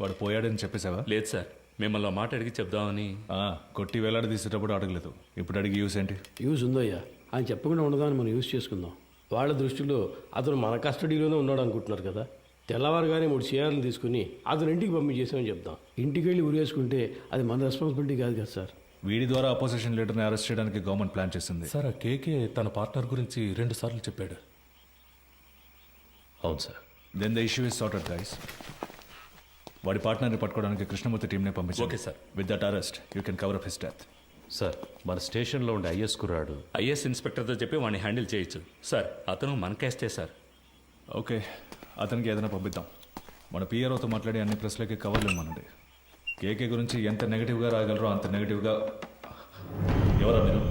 వాడు పోయాడని చెప్పేశావా? లేదు సార్. మిమ్మల్ని మాట అడిగి చెప్దామని. ఆ, కొట్టి వేలాడ తీసేటప్పుడు అడగలేదు. ఇప్పుడు అడిగి యూస్ ఏంటి? యూజ్ ఉందయ్యా ఆయన చెప్పకుండా ఉండదాన్ని మనం యూజ్ చేసుకుందాం. వాళ్ళ దృష్టిలో అతను మన కస్టడీలోనే ఉన్నాడు అనుకుంటున్నారు కదా? తెల్లవారుగానే మూడు షేర్లు తీసుకుని అతను ఇంటికి పంపించేసామని చెప్దాం. ఇంటికి వెళ్ళి ఉరేసుకుంటే అది మన రెస్పాన్సిబిలిటీ కాదు కదా సార్? వీడి ద్వారా అపోజిషన్ లీడర్ని అరెస్ట్ చేయడానికి గవర్నమెంట్ ప్లాన్ చేసింది. సార్ ఆ కేకే తన పార్ట్నర్ గురించి రెండు సార్లు చెప్పాడు. అవును sir. Then the issue is sorted guys వాడి పార్ట్నర్ని పట్టుకోవడానికి కృష్ణమూర్తి టీంనే పంపించారు Okay, sir. With that arrest you can cover up his death sir మన స్టేషన్లో ఉండే ఐఎస్ కుర్రాడు. ఐఎస్ ఇన్స్పెక్టర్తో చెప్పి వాడిని హ్యాండిల్ చేయొచ్చు. సార్ అతను మన కేస్టే సార్. ఓకే అతనికి ఏదైనా పంపిద్దాం. మన పిఆర్ఓతో మాట్లాడి అన్ని ప్రెస్లకి కవర్లు ఇవ్వమనండి. కేకే గురించి ఎంత నెగిటివ్గా రాగలరో అంత నెగిటివ్గా ఎవరా మీరు?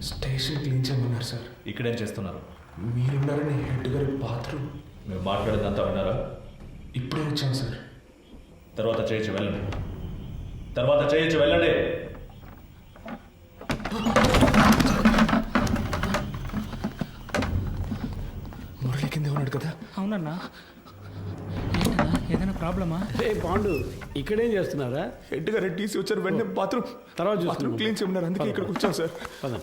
స్టేషన్ క్లీన్ చేయమన్నారు సార్. ఇక్కడేం చేస్తున్నారు? మీరున్నారని హెడ్ గారి బాత్రూమ్. మీరు మాట్లాడేదంతా విన్నారా? ఇప్పుడే వచ్చాను సార్. తర్వాత చేయొచ్చు వెళ్ళండి. తర్వాత చేయొచ్చు వెళ్ళండి. మురళి కింద ఉన్నాడు కదా. అవునన్నా. ఏంటన్నా? ఏదైనా ప్రాబ్లమా? ఏ పాండు ఇక్కడేం చేస్తున్నారా? హెడ్ గారు టీసీ వచ్చారు వెంటనే బాత్రూమ్ తర్వాత బాత్రూమ్ చూసుకుందాం. క్లీన్ చేయమన్నారు అందుకే ఇక్కడికి వచ్చాను సార్. పద.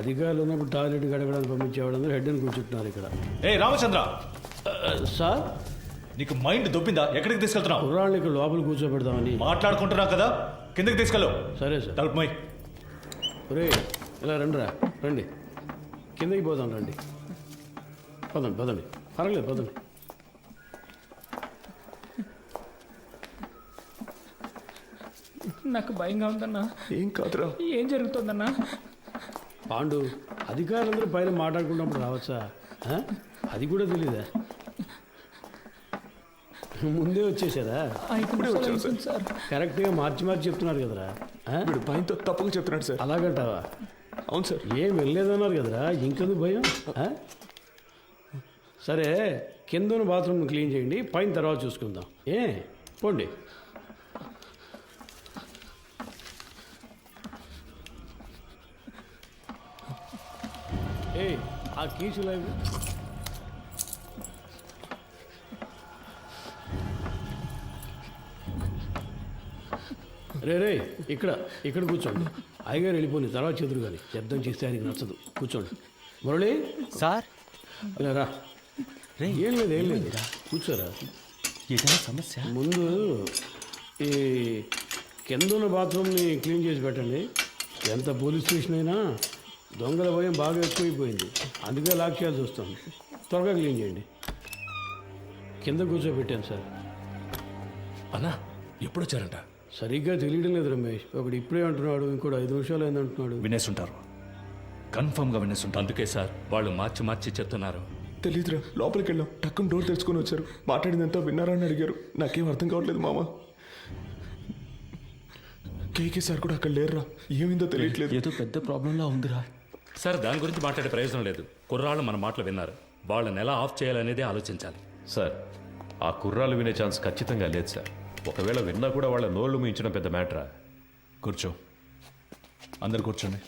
అధికారులు ఉన్నప్పుడు టాయిలెట్ గడగడానికి పంపించేవాళ్ళందరూ హెడ్ అని కూర్చుంటున్నారు ఇక్కడ. ఏ రామచంద్ర! సార్? నీకు మైండ్ దొబ్బిందా? ఎక్కడికి తీసుకెళ్తున్నావు? ఇక్కడ లోపల కూర్చోబెడదామని. మాట్లాడుకుంటున్నావు కదా? కిందకి తీసుకెళ్ళు. సరే సార్. తలుపు మై ఒరే ఇలా రండిరా. రండి. కిందకి పోదాం రండి. పదండి పదండి పర్వాలేదు పదండి నాకు భయంగా ఉందన్నా. ఏం కాదురా. ఏం జరుగుతుందన్నా? పాండు అధికారులందరూ పైన మాట్లాడుకున్నప్పుడు రావచ్చా? అది కూడా తెలీదా? ముందే వచ్చేసారా? నిమిషాలు అవుతుంది సార్. కరెక్ట్గా మార్చి మార్చి చెప్తున్నారు కదరా? ఆ? వీడు భయంతో తప్పుగా చెప్తున్నాడు సార్. అలాగంటావా? అవును సార్. ఏం వెళ్ళలేదన్నారు కదరా? ఇంకెందుకు భయం? ఆ? సరే కింద బాత్రూమ్ క్లీన్ చేయండి పైన తర్వాత చూసుకుందాం. ఏ? పోండి. ఏ ఆ కీసులు అవి రే రే ఇక్కడ ఇక్కడ కూర్చోండి. అయ్యగారు వెళ్ళిపోయింది తర్వాత చెదురు కానీ శబ్దం చేస్తే ఆయనకి నచ్చదు. కూర్చోండి. మురళి? సార్? ఇలా రా. ఏం లేదు ఏం లేదు. కూర్చోరా. ఏదైనా సమస్య? ముందు ఈ కింద ఉన్న బాత్రూమ్ని క్లీన్ చేసి పెట్టండి. ఎంత పోలీస్ స్టేషన్ అయినా దొంగల భయం బాగా ఎక్కువైపోయింది. అందుకే లాక్ చేయాల్సి వస్తుంది. త్వరగా క్లీన్ చేయండి. కింద కూర్చోబెట్టాను సార్. అన్నా ఎప్పుడు వచ్చారంట సరిగ్గా తెలియడం లేదు రమేష్. ఒకడు ఇప్పుడే అంటున్నాడు ఇంకోటి ఐదు నిమిషాలు అంటున్నాడు. వినేసుంటారు. కన్ఫర్మ్గా వినేసుంటారు. అందుకే సార్ వాళ్ళు మార్చి మార్చి చెప్తున్నారు. తెలీదురా లోపలికి వెళ్ళాం టక్కున డోర్ తెరుచుకొని వచ్చారు. మాట్లాడిందంతా విన్నారా అని అడిగారు. నాకేం అర్థం కావట్లేదు మామ. కేకే సార్ కూడా అక్కడ లేరురా. ఏమైందో తెలియట్లేదు. ఏదో పెద్ద ప్రాబ్లంలా ఉందిరా. సార్ దాని గురించి మాట్లాడే ప్రయోజనం లేదు. కుర్రాళ్ళు మన మాటలు విన్నారు. వాళ్ళని ఎలా ఆఫ్ చేయాలనేదే ఆలోచించాలి. సార్ ఆ కుర్రాలు వినే ఛాన్స్ ఖచ్చితంగా లేదు సార్. ఒకవేళ విన్నా కూడా వాళ్ళ నోళ్ళు మించడం పెద్ద మ్యాటరా? కూర్చో. అందరు కూర్చోండి.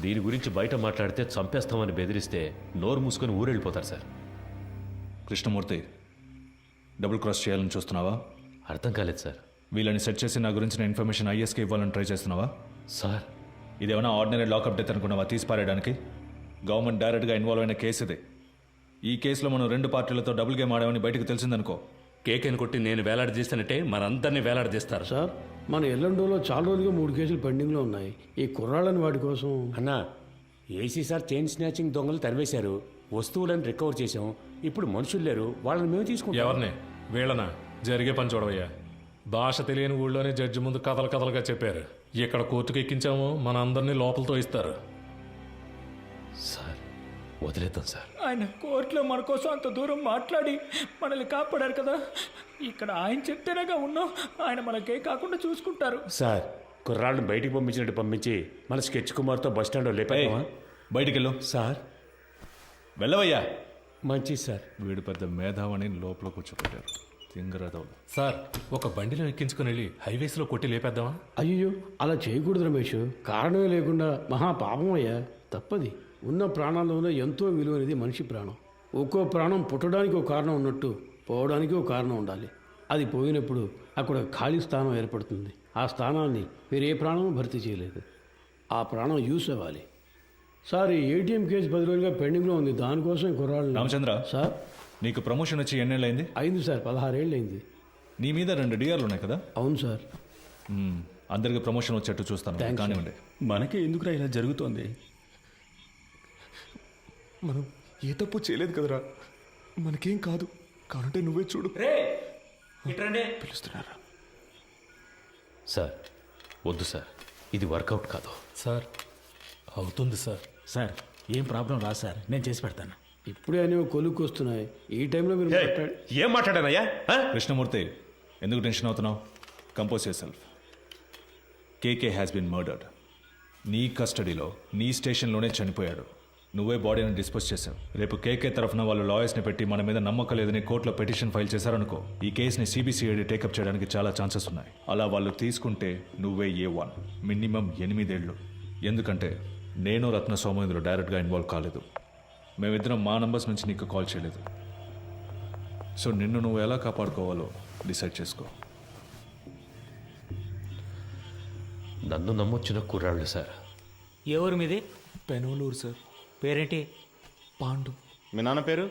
దీని గురించి బయట మాట్లాడితే చంపేస్తామని బెదిరిస్తే నోరు మూసుకొని ఊరెళ్ళిపోతారు సార్. కృష్ణమూర్తి డబుల్ క్రాస్ చేయాలని చూస్తున్నావా? అర్థం కాలేదు సార్. వీళ్ళని సెట్ చేసి నా గురించిన ఇన్ఫర్మేషన్ ఐఎస్కి ఇవ్వాలని ట్రై చేస్తున్నావా? సార్. ఇదేమైనా ఆర్డినరీ లాకప్ డెత్ అనుకున్నావా తీసి పారేయడానికి? గవర్నమెంట్ డైరెక్ట్గా ఇన్వాల్వ్ అయిన కేసు ఇది. ఈ కేసులో మనం రెండు పార్టీలతో డబుల్ గేమ్ ఆడామని బయటకు తెలిసిందనుకో కేకేని కొట్టి నేను వేలాడదీస్తానంటే మనందరినీ వేలాడదీస్తారు సార్ మన ఎల్లండోలో చాలా రోజులుగా మూడు కేసులు పెండింగ్లో ఉన్నాయి. ఈ కుర్రాళ్ళని వాటి కోసం అన్నా ఏసీ సార్ చైన్ స్నాచింగ్ దొంగలు తరివేశారు. వస్తువులను రికవర్ చేశాం. ఇప్పుడు మనుషులు లేరు. వాళ్ళని మేము తీసుకుంటాం. ఎవరిని? వీళ్ళనా? జరిగే పని చూడవయ్యా. భాష తెలియని ఊళ్ళోనే జడ్జి ముందు కథలు కథలుగా చెప్పారు. ఇక్కడ కోర్టుకు ఎక్కించాము మన అందరినీ లోపలతో ఇస్తారు. సార్ వదిలేద్దాం సార్. ఆయన కోర్టులో మన కోసం అంత దూరం మాట్లాడి మనల్ని కాపాడారు కదా. ఇక్కడ ఆయన చెప్తేనేగా ఉన్నాం. ఆయన మనకే కాకుండా చూసుకుంటారు. సార్ కుర్రాళ్ళని బయటికి పంపించినట్టు పంపించి మన స్కెచ్ కుమార్తో బస్ స్టాండ్లో లేపామా బయటికి వెళ్ళు సార్. వెళ్ళవయ్యా. మంచిది సార్. వీడు పెద్ద మేధావని లోపల కూర్చోబెట్టారు తింగరదవులు సార్ ఒక బండిలో ఎక్కించుకుని వెళ్ళి హైవేస్లో కొట్టి లేపేద్దామా? అయ్యో అలా చేయకూడదు రమేష్. కారణమే లేకుండా మహా పాపం అయ్యా తప్పది. ఉన్న ప్రాణాల్లోనే ఎంతో విలువైనది మనిషి ప్రాణం. ఒక్కో ప్రాణం పుట్టడానికి ఒక కారణం ఉన్నట్టు పోవడానికి ఒక కారణం ఉండాలి. అది పోయినప్పుడు అక్కడ ఖాళీ స్థానం ఏర్పడుతుంది. ఆ స్థానాన్ని మీరు ఏ ప్రాణం భర్తీ చేయలేదు. ఆ ప్రాణం యూస్ అవ్వాలి. సార్ ఈ ఏటీఎం కేసు పది రోజులుగా పెండింగ్లో ఉంది. దానికోసం కుర్రాళ్ళు రామచంద్ర సార్? నీకు ప్రమోషన్ వచ్చి ఎన్నేళ్ళైంది అయింది సార్ పదహారేళ్ళు అయింది నీ మీద రెండు డిఆర్లు ఉన్నాయి కదా? అవును సార్. అందరికి ప్రమోషన్ వచ్చేట్టు చూస్తాను. కానివ్వండి. మనకే ఎందుకురా ఇలా జరుగుతోంది? మనం ఏ తప్పు చేయలేదు కదరా. మనకేం కాదు. కానంటే నువ్వే చూడు. పిలుస్తున్నారా? సార్ వద్దు సార్. ఇది వర్కౌట్ కాదు. సార్ అవుతుంది సార్. సార్ ఏం ప్రాబ్లం రా సార్. నేను చేసి పెడతాను. ఇప్పుడే అనేవి కొలుక్కు వస్తున్నాయి. ఈ టైంలో మీరు ఏం మాట్లాడానయ్యా? కృష్ణమూర్తి ఎందుకు టెన్షన్ అవుతున్నావు? Compose yourself. KK has been murdered నీ కస్టడీలో నీ స్టేషన్లోనే చనిపోయాడు. నువ్వే బాడీని డిస్పోజ్ చేశావు. రేపు కేకే తరఫున వాళ్ళు లాయర్స్ని పెట్టి మన మీద నమ్మకం లేదని కోర్టులో పిటిషన్ ఫైల్ చేశారనుకో ఈ కేసుని సిబిసిఐడి టేకప్ చేయడానికి చాలా ఛాన్సెస్ ఉన్నాయి. అలా వాళ్ళు తీసుకుంటే నువ్వే ఏ వన్ మినిమం ఎనిమిదేళ్ళు. ఎందుకంటే నేను రత్న సోమేంద్ర డైరెక్ట్గా ఇన్వాల్వ్ కాలేదు. మేమిద్దరం మా నంబర్స్ నుంచి నీకు కాల్ చేయలేదు. సో నిన్ను నువ్వు ఎలా కాపాడుకోవాలో డిసైడ్ చేసుకో. నన్ను నమ్మొచ్చిన కుర్రాళ్ళు సార్. ఊరు మీది? పెనోలూరు సార్. పేరేంటి? పాండు. మీ నాన్న పేరు?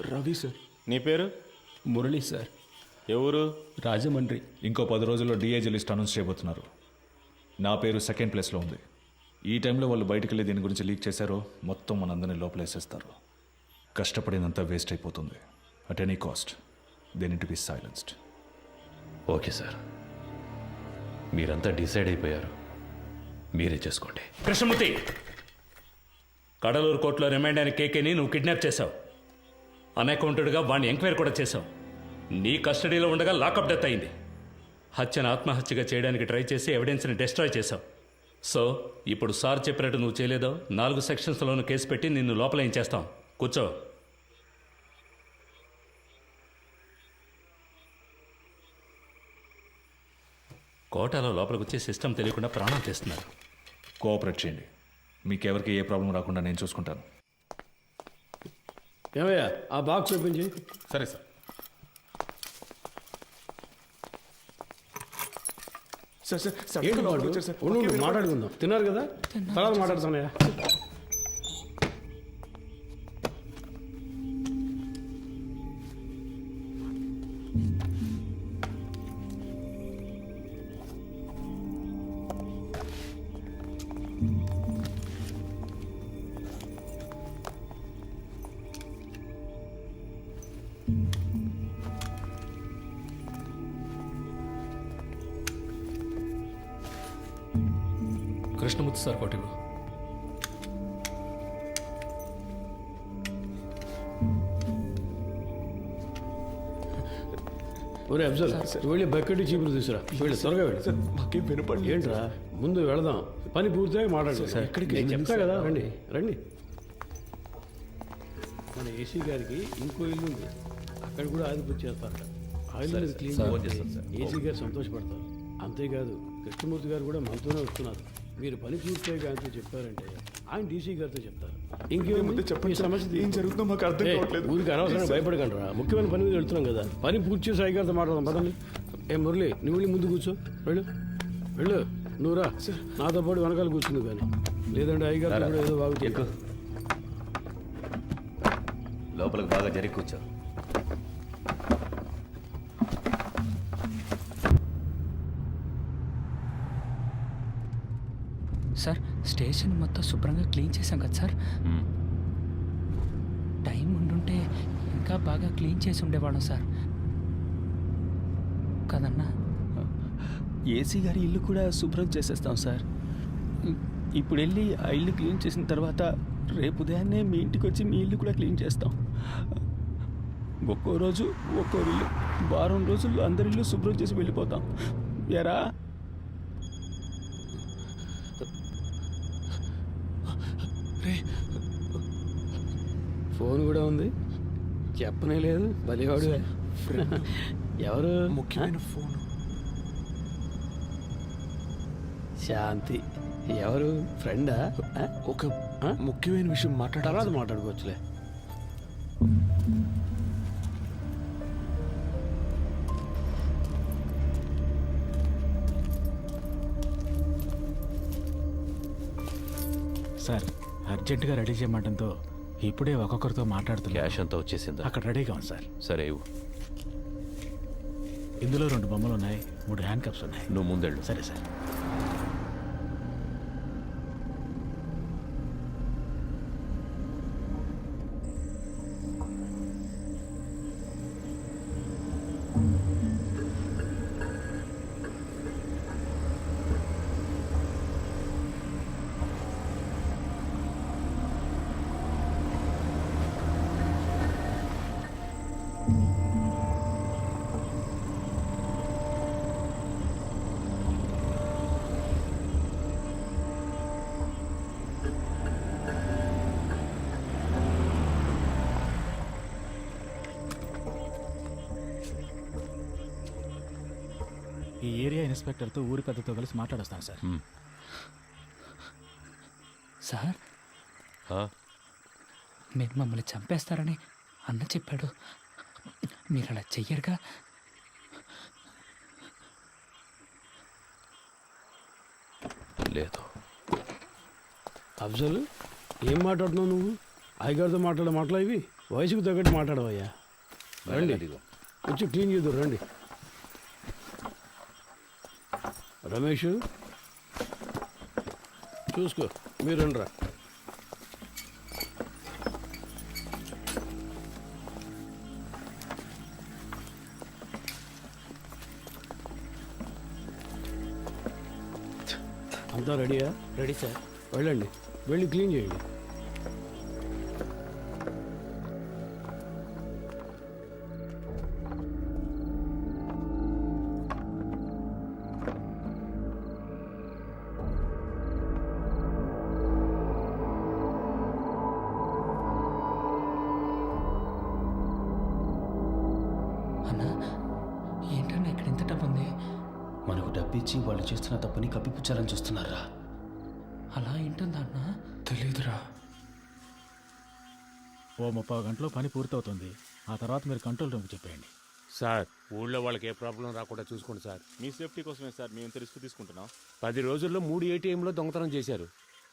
రవి సార్. నీ పేరు? మురళి సార్. ఎవరు రాజమండ్రి. ఇంకో పది రోజుల్లో డిఐజీ లిస్ట్ అనౌన్స్ చేయబోతున్నారు. నా పేరు సెకండ్ ప్లేస్లో ఉంది. ఈ టైంలో వాళ్ళు బయటికి వెళ్ళి దీని గురించి లీక్ చేశారో మొత్తం మనందరినీ లోపలేసేస్తారు. కష్టపడినంత వేస్ట్ అయిపోతుంది. At any cost then to be silenced okay sir. మీరంతా డిసైడ్ అయిపోయారు. మీరే చేసుకోండి. కృష్ణమూర్తి కడలూరు కోర్టులో రిమైండ్ అయిన కేకేని నువ్వు కిడ్నాప్ చేశావు. అనకౌంటెడ్గా వాడిని ఎంక్వైరీ కూడా చేశావు. నీ కస్టడీలో ఉండగా లాకప్ డెత్ అయింది. హత్యను ఆత్మహత్యగా చేయడానికి ట్రై చేసి ఎవిడెన్స్ని డిస్ట్రాయ్ చేశావు. సో ఇప్పుడు సార్ చెప్పినట్టు నువ్వు చేయలేదో నాలుగు సెక్షన్స్లోనూ కేసు పెట్టి నిన్ను లోపల ఏం చేస్తాం? కూర్చో. కోటాలో లోపలికి వచ్చే సిస్టమ్ తెలియకుండా ప్రాణం చేస్తున్నారు కోఆపరేట్ చేయండి. మీకెవరికి ఏ ప్రాబ్లం రాకుండా నేను చూసుకుంటాను. ఏమయ్యా ఆ బాక్స్ ఓపెన్ చేయి. సరే సార్. సార్ సార్ సార్ ఏంటి లోపలికి వాడు? వచ్చారు సార్ ఉండు, ఉండు, మాట్లాడుకుందాం. తిన్నారు కదా? తర్వాత మాట్లాడతానయ్యా సార్ కోటి ఒరే అఫ్జల్ వెళ్ళి బకెట్ చీపులు తీసురా. వెళ్ళి త్వరగా వెళ్ళి. సార్ మాకేం వినపడలేదు. ఏంట్రా? ముందు వెళదాం. పని పూర్తిగా మాట్లాడు ఎక్కడికి నేను చెప్తా కదా. రండి రండి. మన ఏసీ గారికి ఇంకో ఇల్లు ఉంది. అక్కడ కూడా ఆదిపత్తి చేస్తారట. ఆ ఇల్లు క్లీన్ ఏసీ గారు సంతోషపడతారు. అంతేకాదు కృష్ణమూర్తి గారు కూడా మనతోనే వస్తున్నారు. మీరు పని పూర్తిగా ఆయనతో చెప్పారంటే ఆయన డీసీ గారితో చెప్తారు. ఇంకేముంది? ముందే చెప్పండి ఈ సమస్య ఏం జరుగుతుందో మాకు అర్థం కావట్లేదు. ఊరికి అనవసరంగా భయపడకండి రా. ముఖ్యమైన పని మీద వెళ్తున్నాం కదా. పని పూర్తి చేసి అయ్యగారితో మాట్లాడదాం. పదండి. ఏ మురళి నువ్వు వెళ్ళి ముందు కూర్చో. వెళ్ళు. వెళ్ళు. నువ్వు రా. నాతో పాటు వెనకాల కూర్చుంది కానీ. లేదంటే అయ్యగారితో కూడా ఏదో బాగు లోపలికి బాగా జరిగి కూర్చో. స్టేషన్ మొత్తం శుభ్రంగా క్లీన్ చేశాం కదా సార్. టైం ఉండుంటే ఇంకా బాగా క్లీన్ చేసి ఉండేవాళ్ళం సార్. కదన్నా? ఏసీ గారి ఇల్లు కూడా శుభ్రం చేసేస్తాం సార్. ఇప్పుడు వెళ్ళి ఆ ఇల్లు క్లీన్ చేసిన తర్వాత రేపు ఉదయాన్నే మీ ఇంటికి వచ్చి మీ ఇల్లు కూడా క్లీన్ చేస్తాం. ఒక్కో రోజు ఒక్కో ఇల్లు వారం రోజుల్లో అందరి ఇల్లు శుభ్రం చేసి వెళ్ళిపోతాం. ఎరా? ఫోన్ కూడా ఉంది. చెప్పనే లేదు బలివాడు. ఎవరు? ముఖ్యమైన ఫోన్. శాంతి. ఎవరు? ఫ్రెండా? ఒక ముఖ్యమైన విషయం మాట్లాడాలి. మాట్లాడుకోవచ్చులే. సార్ అర్జెంటుగా రెడీ చేయమంటంతో ఇప్పుడే ఒక్కొక్కరితో మాట్లాడుతున్నా క్యాష్ అంతా వచ్చేసిందా? అక్కడ రెడీగా ఉంది సార్. సరే ఇవ్వు. ఇందులో రెండు బొమ్మలు ఉన్నాయి మూడు హ్యాండ్ కప్స్ ఉన్నాయి. నువ్వు ముందెళ్ళు. సరే సార్. ఏరియా ఇన్స్పెక్టర్తో ఊరి పెద్దతో కలిసి మాట్లాడొస్తాను సార్. సార్? మీరు మమ్మల్ని చంపేస్తారని అన్న చెప్పాడు. మీరు అలా చెయ్యరుగా? లేదు. అఫ్జల్ ఏం మాట్లాడుతున్నావు నువ్వు? అయ్యగారితో మాట్లాడే మాటలు ఇవి వయసుకు తగ్గట్టు మాట్లాడవయ్యా. రండి. వచ్చి క్లీన్ చేద్దాం రండి. రమేష్ చూసుకో మీరు రండిరా అంతా రెడీయా? Ready sir. వెళ్ళండి వెళ్ళి క్లీన్ చేయండి. చేస్తున్న తప్పుని కప్పిపుచ్చాలని చూస్తున్నారా? అలా ఏంటుందా అన్నా? తెలీదురా. ఓ ముప్పై గంటలో పని పూర్తవుతుంది. ఆ తర్వాత మీరు కంట్రోల్ రూమ్కి చెప్పేయండి. సార్ ఊళ్ళో వాళ్ళకి ఏ ప్రాబ్లం రాకుండా చూసుకోండి సార్. మీ సేఫ్టీ కోసమే సార్ మేము ఇంత రిస్క్ తీసుకుంటున్నాం. పది రోజుల్లో మూడు ఏటీఎంలో దొంగతనం చేశారు.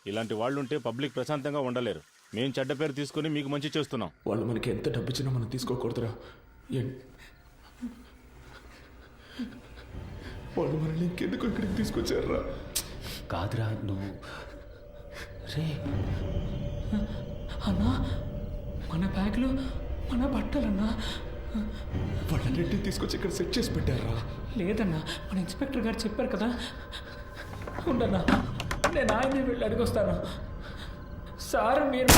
ఇలాంటి వాళ్ళు ఉంటే పబ్లిక్ ప్రశాంతంగా ఉండలేరు. మేము చెడ్డ పేరు తీసుకుని మీకు మంచి చేస్తున్నాం. వాళ్ళు మనకి ఎంత డబ్బు ఇచ్చినా మనం తీసుకోకూడదురా. వాళ్ళు మనల్ని ఇంకెందుకు ఇక్కడికి తీసుకొచ్చారా కాదురా నువ్వు రే. అన్నా మన బ్యాగ్లో మన బట్టలన్నా. వాళ్ళన్నింటినీ తీసుకొచ్చి ఇక్కడ సెట్ చేసి పెట్టారా? లేదన్నా మన ఇన్స్పెక్టర్ గారు చెప్పారు కదా. ఉండన్నా నేను ఆయన్ని వెళ్ళి అడిగొస్తాను. సార్ మీరు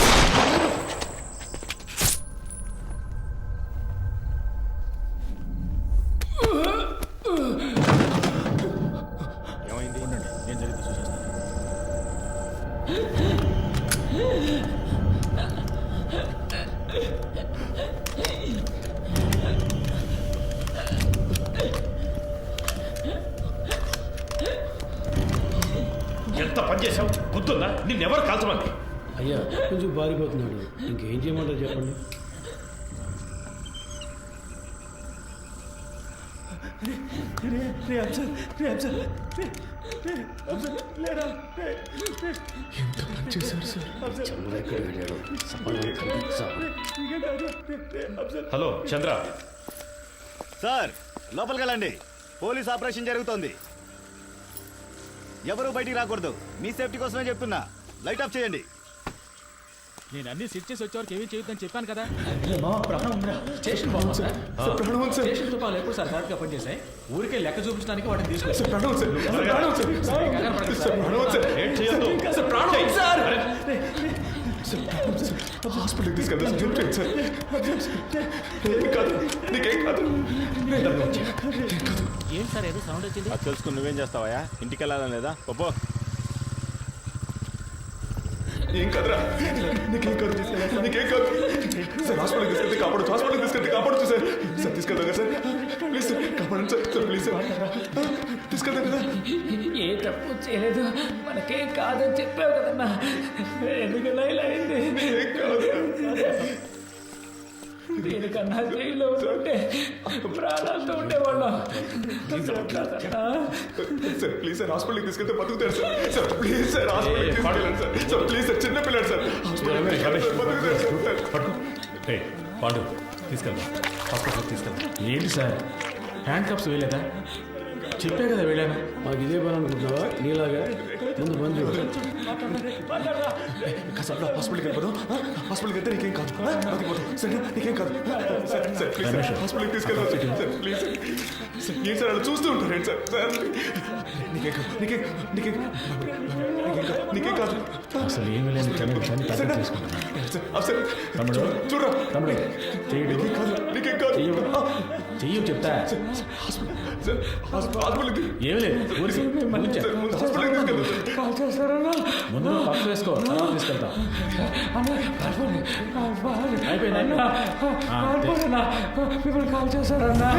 ఎంత పని చేసావు గుర్తుందా? నిన్నెవరు కాల్చమంది? అయ్యా కొంచెం బారిపోతున్నాడు. ఇంకేం చేయమంటారు చెప్పండి? ఎంత పని చేశారు సార్ హలో చంద్ర. సార్ లోపలికి వెళ్ళండి. పోలీస్ ఆపరేషన్ జరుగుతోంది. ఎవరు బయటికి రాకూడదు. మీ సేఫ్టీ కోసమే చెప్తున్నా. లైట్ ఆఫ్ చేయండి. నేను అన్ని సెట్ చేసి వచ్చేవారికి ఏమీ చేయొద్దని చెప్పాను కదా. స్టేషన్ ప్రాణం ఉంది సార్. స్టేషన్ తుపాలు ఎప్పుడు సార్ కరెక్ట్గా పనిచేసాయి ఊరికే లెక్క చూపించడానికి వాటిని తీసుకొచ్చి సార్ ప్రాణం ఉంది సార్. సార్ ప్రాణం ఉంది సార్. సార్ ప్రాణం ఉంది సార్. ఏం చేయొద్దు. సార్ ప్రాణం ఉంది సార్. Sir sir. హాస్పిటల్కి తీసుకెళ్తా సార్. హెల్ప్ చేయండి సార్. ఏం కాదు. నీకేం కాదు. ఏం సార్ ఏదో సౌండ్ వచ్చింది? అది తెలుసుకుని నువ్వేం చేస్తావా ఇంటికి వెళ్ళాలని లేదా? పప్పు ఏం కాదురా. నీకేం కాదు నీకేం కాదు. సార్ హాస్పిటల్కి తీసుకెళ్తే కాపాడు హాస్పిటల్కి తీసుకెళ్తే కాపాడచ్చు సార్ సార్ తీసుకెళ్తా కదా సార్. ప్లీజ్ సార్ కాపాడండి సార్. Sir please sir. తీసుకెళ్తాం కదా. ఏ తప్పు చేయలేదు. మనకేం కాదని చెప్పావు కదన్నా ఎందుకలా ఇలా అయింది? కాదు. దీనికన్నా జైల్లో ఉంటే ప్రాణాలతో ఉండేవాళ్ళం. సార్ ప్లీజ్ సార్ హాస్పిటల్కి తీసుకెళ్తే బతుకుతాడు సార్ సార్ ప్లీజ్ సార్ హాస్పిటల్కి తీసుకెళ్ళండి సార్ సార్ ప్లీజ్ సార్ చిన్న పిల్లాడు సార్ తీసుకెళ్ళండి సార్ పాండు తీసుకెళ్దాం. హాస్పిటల్కి తీసుకెళ్దాం. ఏంటి సార్ హ్యాండ్ కప్స్ వేయలేదా? చెప్పే కదా వెళ్ళాను మాకు ఇదే పని అనుకుంటున్నావా? నీలాగా ముందు పని కాసేపు హాస్పిటల్కి వెళ్ళిపోదాం. హాస్పిటల్కి వెళ్తే నీకేం కాదు. బతికిపోతాం సరే నీకేం కాదు. Sir sir please sir. హాస్పిటల్కి తీసుకెళ్దాం సార్. Please sir. ఏం సార్ అలా చూస్తూ ఉంటారు ఏంటి సార్? సార్ నీకేం కాదు నీకేం నీకేం నీకేం కాదు. అసలు ఏమీ లేని చిన్న విషయాన్ని సార్ తీసుకుంటున్నాను తమ్ముడు. చూడరా. చెయ్యడు నీకేం కాదు చెయ్యు చెప్తా. ఏమి లేదు. ముందు పప్పు వేసుకో తర్వాత తీసుకెళ్తాం అయిపోయింది మిమ్మల్ని కాల్ చేశారన్నా